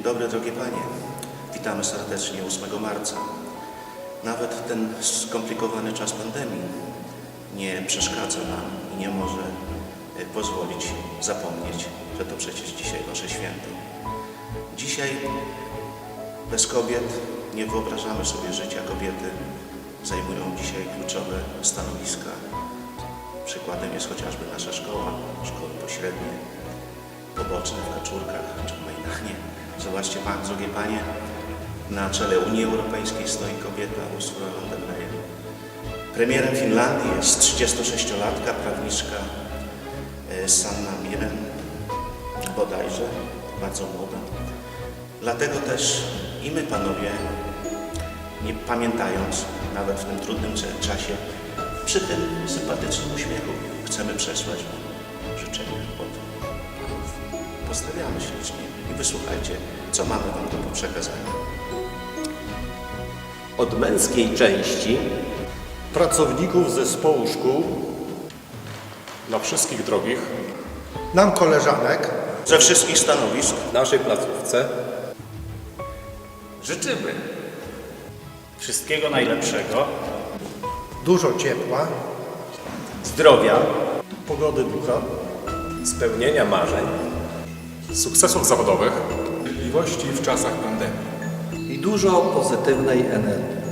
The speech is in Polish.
dobry, drogie Panie. Witamy serdecznie 8 marca. Nawet ten skomplikowany czas pandemii nie przeszkadza nam i nie może e, pozwolić zapomnieć, że to przecież dzisiaj Wasze święto. Dzisiaj bez kobiet nie wyobrażamy sobie życia. Kobiety zajmują dzisiaj kluczowe stanowiska. Przykładem jest chociażby nasza szkoła, szkoły pośrednie, poboczne w Kaczurkach czy w Zobaczcie Pan, drogie Panie, na czele Unii Europejskiej stoi kobieta Ursula von der Leyen. Premierem Finlandii jest 36-latka, prawniczka e, Sanna Miren, bodajże, bardzo młoda. Dlatego też i my, panowie, nie pamiętając, nawet w tym trudnym czasie, przy tym sympatycznym uśmiechu chcemy przesłać Wam życzenia od panów. Pozdrawiamy ślicznie. I wysłuchajcie, co mamy Wam do przekazania. Od męskiej części pracowników zespołu szkół, dla wszystkich drogich nam koleżanek Ze wszystkich stanowisk w naszej placówce Życzymy wszystkiego najlepszego, dużo ciepła, zdrowia, pogody ducha, spełnienia marzeń, sukcesów zawodowych Możliwości w czasach pandemii. i dużo pozytywnej energii.